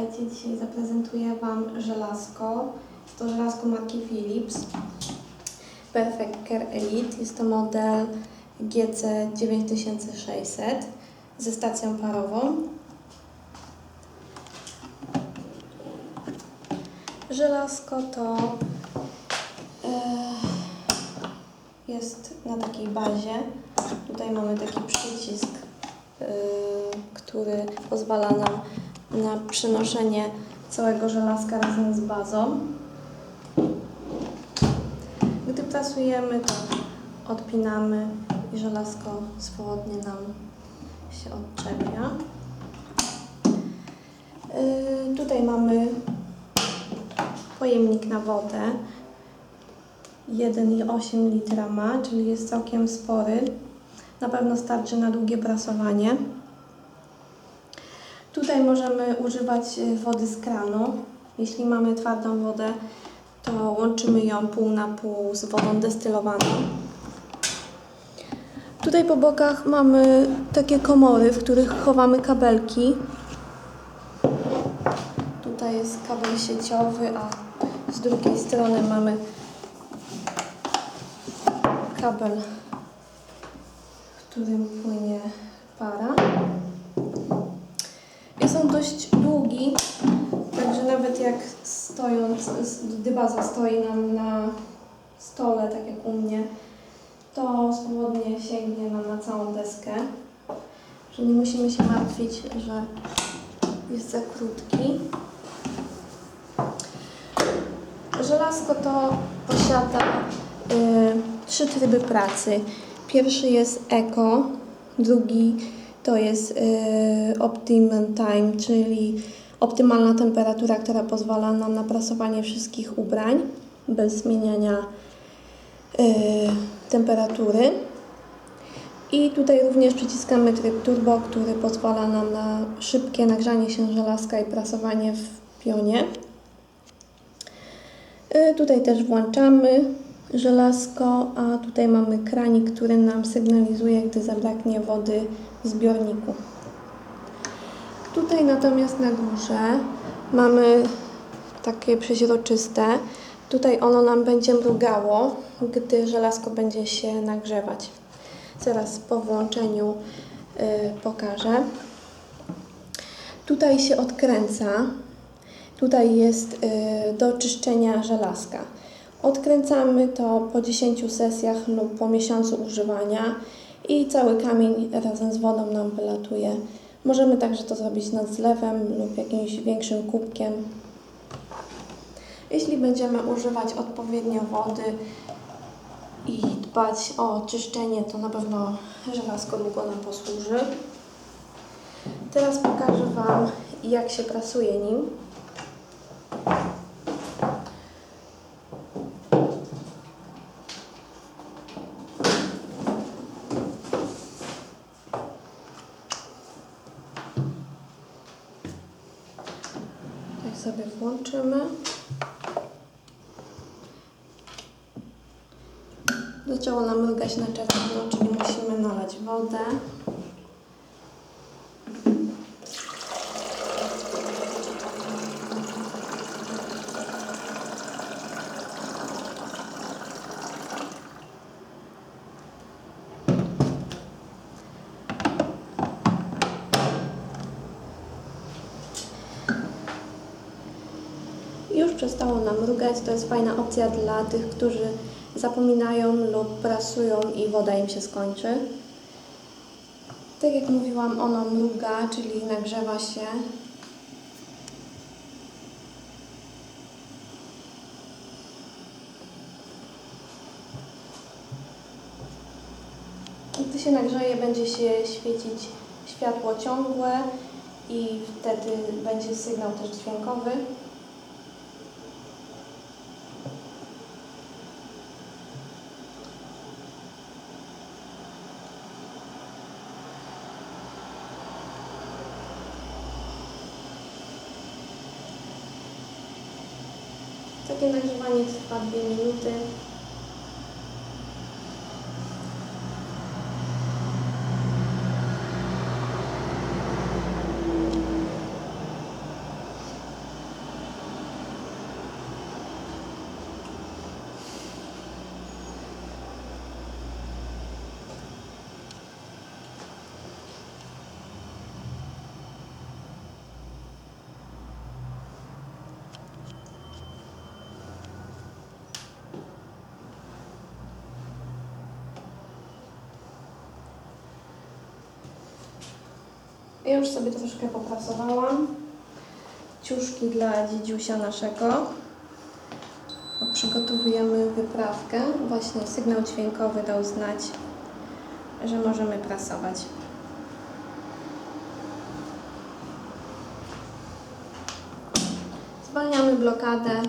Witajcie, dzisiaj zaprezentuję Wam żelazko. Jest to żelazko marki Philips. Perfect Care Elite. Jest to model GC 9600 ze stacją parową. Żelazko to e, jest na takiej bazie. Tutaj mamy taki przycisk, e, który pozwala nam na przenoszenie całego żelazka razem z bazą. Gdy prasujemy, to odpinamy i żelazko swobodnie nam się odczepia. Yy, tutaj mamy pojemnik na wodę. 1,8 litra ma, czyli jest całkiem spory. Na pewno starczy na długie prasowanie. Tutaj możemy używać y, wody z kranu. Jeśli mamy twardą wodę, to łączymy ją pół na pół z wodą destylowaną. Tutaj po bokach mamy takie komory, w których chowamy kabelki. Tutaj jest kabel sieciowy, a z drugiej strony mamy kabel, w którym płynie para. Dość długi, także nawet jak stojąc, gdy stoi nam na stole, tak jak u mnie, to swobodnie sięgnie nam na całą deskę, że nie musimy się martwić, że jest za krótki. Żelazko to posiada y, trzy tryby pracy. Pierwszy jest Eco, drugi to jest y, Optimum Time, czyli optymalna temperatura, która pozwala nam na prasowanie wszystkich ubrań bez zmieniania y, temperatury. I tutaj również przyciskamy tryb turbo, który pozwala nam na szybkie nagrzanie się żelazka i prasowanie w pionie. Y, Tutaj też włączamy żelazko, a tutaj mamy kranik, który nam sygnalizuje, gdy zabraknie wody zbiorniku. Tutaj natomiast na górze mamy takie przeźroczyste. Tutaj ono nam będzie mrugało, gdy żelazko będzie się nagrzewać. Zaraz po włączeniu y, pokażę. Tutaj się odkręca. Tutaj jest y, do czyszczenia żelazka. Odkręcamy to po 10 sesjach lub po miesiącu używania i cały kamień razem z wodą nam wylatuje. Możemy także to zrobić nad zlewem lub jakimś większym kubkiem. Jeśli będziemy używać odpowiednio wody i dbać o czyszczenie, to na pewno żelazko długo nam posłuży. Teraz pokażę Wam, jak się prasuje nim. Sobie włączymy. Zaczęło nam mrugać na czerwono, czyli musimy nalać wodę. Już przestało nam mrugać. To jest fajna opcja dla tych, którzy zapominają lub prasują i woda im się skończy. Tak jak mówiłam, ono mruga, czyli nagrzewa się. Gdy się nagrzeje, będzie się świecić światło ciągłe i wtedy będzie sygnał też dźwiękowy. Takie nagrzewanie trwa 2 minuty. Ja już sobie troszkę popracowałam. Ciuszki dla dziedziusia naszego. Bo Przygotowujemy wyprawkę. Właśnie sygnał dźwiękowy dał znać, że możemy prasować. Zwalniamy blokadę.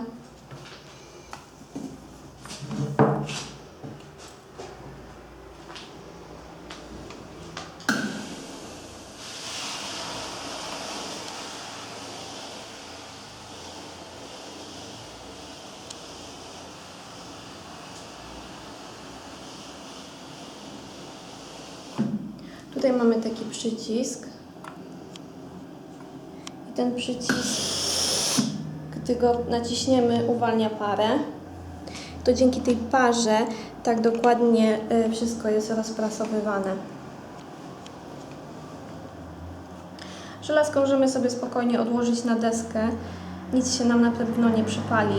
Tutaj mamy taki przycisk. I ten przycisk, gdy go naciśniemy, uwalnia parę. To dzięki tej parze tak dokładnie y, wszystko jest rozprasowywane. Żelazko możemy sobie spokojnie odłożyć na deskę. Nic się nam na pewno nie przypali.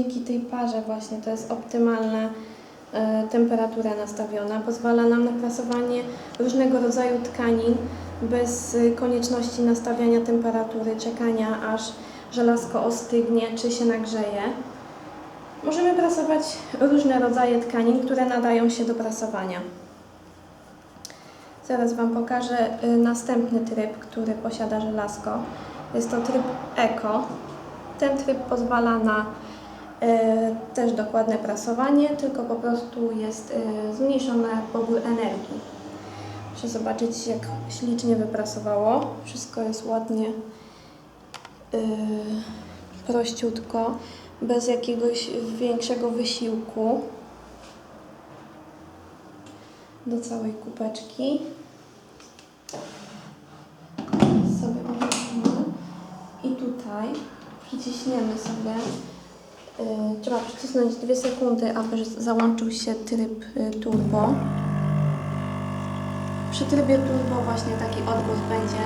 Dzięki tej parze właśnie to jest optymalna e, temperatura nastawiona. Pozwala nam na prasowanie różnego rodzaju tkanin bez y, konieczności nastawiania temperatury, czekania aż żelazko ostygnie czy się nagrzeje. Możemy prasować różne rodzaje tkanin, które nadają się do prasowania. Zaraz Wam pokażę y, następny tryb, który posiada żelazko. Jest to tryb Eco. Ten tryb pozwala na e, też dokładne prasowanie, tylko po prostu jest e, zmniejszony pobór energii. Proszę zobaczyć, jak ślicznie wyprasowało. Wszystko jest ładnie e, prościutko, bez jakiegoś większego wysiłku do całej kupeczki. Sobie. I tutaj przyciśniemy sobie Trzeba przycisnąć 2 sekundy, aby załączył się tryb y, turbo. Przy trybie turbo właśnie taki odgłos będzie.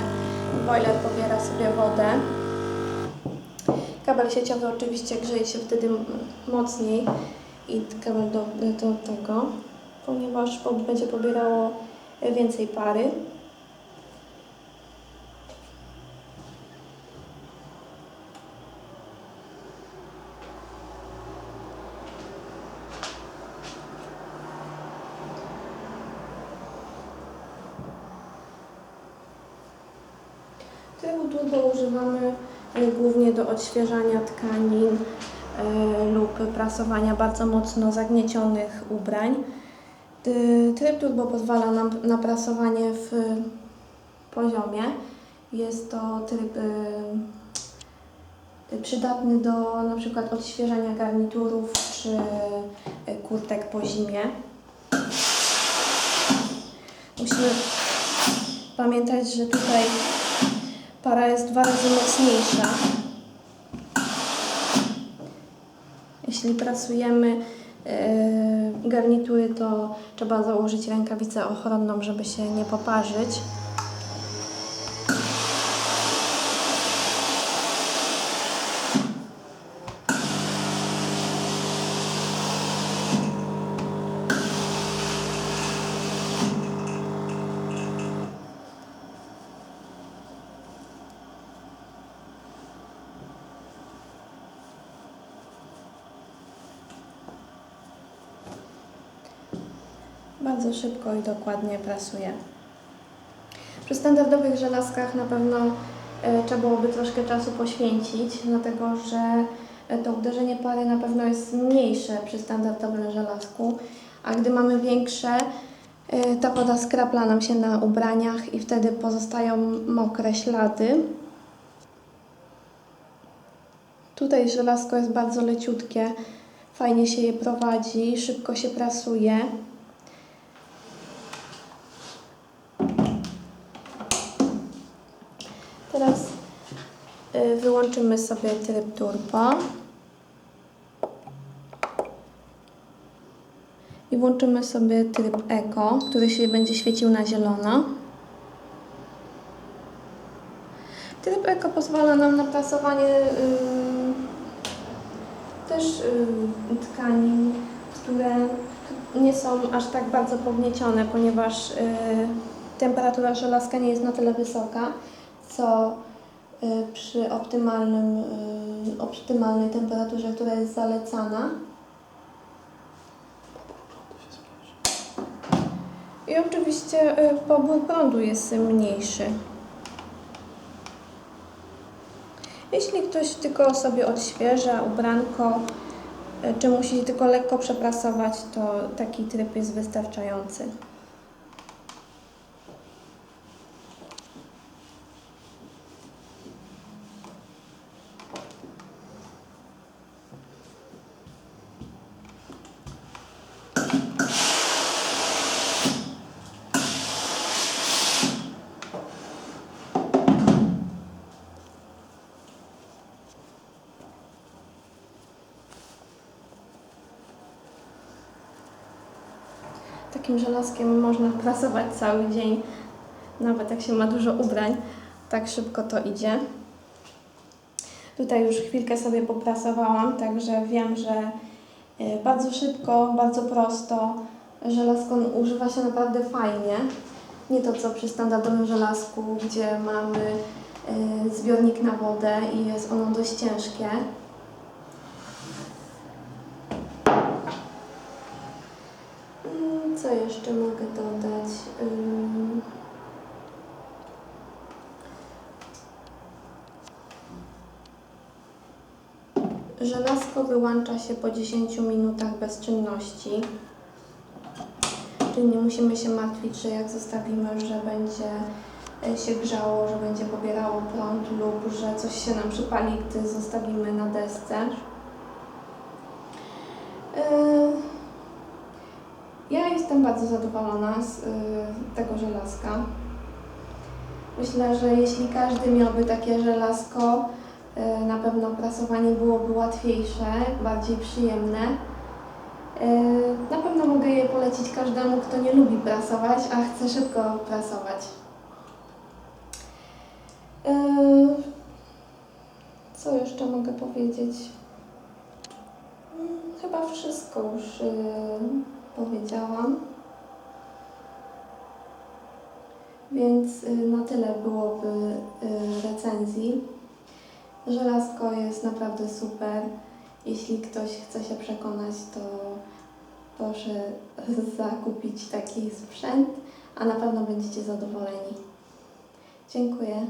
Boiler pobiera sobie wodę. Kabel sieciowy oczywiście grzeje się wtedy mocniej i kabel do, do tego, ponieważ po- będzie pobierało więcej pary. Turbo używamy e, głównie do odświeżania tkanin e, lub prasowania bardzo mocno zagniecionych ubrań. Tryb turbo pozwala nam na prasowanie w poziomie. Jest to tryb e, przydatny do na przykład odświeżania garniturów czy kurtek po zimie. Musimy pamiętać, że tutaj para jest dwa razy mocniejsza. Jeśli prasujemy e, garnitury, to trzeba założyć rękawicę ochronną, żeby się nie poparzyć. Bardzo szybko i dokładnie prasuje. Przy standardowych żelazkach na pewno e, trzeba byłoby troszkę czasu poświęcić, dlatego że e, to uderzenie pary na pewno jest mniejsze przy standardowym żelazku, a gdy mamy większe, e, ta pada skrapla nam się na ubraniach i wtedy pozostają mokre ślady. Tutaj żelazko jest bardzo leciutkie, fajnie się je prowadzi, szybko się prasuje. Teraz y, wyłączymy sobie tryb turbo i włączymy sobie tryb Eco, który się będzie świecił na zielono. Tryb Eco pozwala nam na prasowanie y, też y, tkanin, które nie są aż tak bardzo pogniecione, ponieważ y, temperatura żelazka nie jest na tyle wysoka, co przy optymalnym, y, optymalnej temperaturze, która jest zalecana. I oczywiście y, pobór prądu jest mniejszy. Jeśli ktoś tylko sobie odświeża ubranko, y, czy musi tylko lekko przeprasować, to taki tryb jest wystarczający. Takim żelazkiem można prasować cały dzień, nawet jak się ma dużo ubrań, tak szybko to idzie. Tutaj już chwilkę sobie poprasowałam, także wiem, że y, bardzo szybko, bardzo prosto. Żelazko używa się naprawdę fajnie. Nie to co przy standardowym żelazku, gdzie mamy y, zbiornik na wodę i jest ono dość ciężkie. Mm, Co jeszcze mogę dodać? Ym, Żelazko wyłącza się po 10 minutach bezczynności. Czyli nie musimy się martwić, że jak zostawimy, że będzie e, się grzało, że będzie pobierało prąd lub że coś się nam przypali, gdy zostawimy na desce. Yy, ja jestem bardzo zadowolona z y, tego żelazka. Myślę, że jeśli każdy miałby takie żelazko, y, na pewno prasowanie byłoby łatwiejsze, bardziej przyjemne. Y, na pewno mogę je polecić każdemu, kto nie lubi prasować, a chce szybko prasować. Y, co jeszcze mogę powiedzieć? Mm, Chyba wszystko już y, powiedziałam. Więc y, na tyle byłoby y, recenzji. Żelazko jest naprawdę super. Jeśli ktoś chce się przekonać, to proszę zakupić taki sprzęt, a na pewno będziecie zadowoleni. Dziękuję.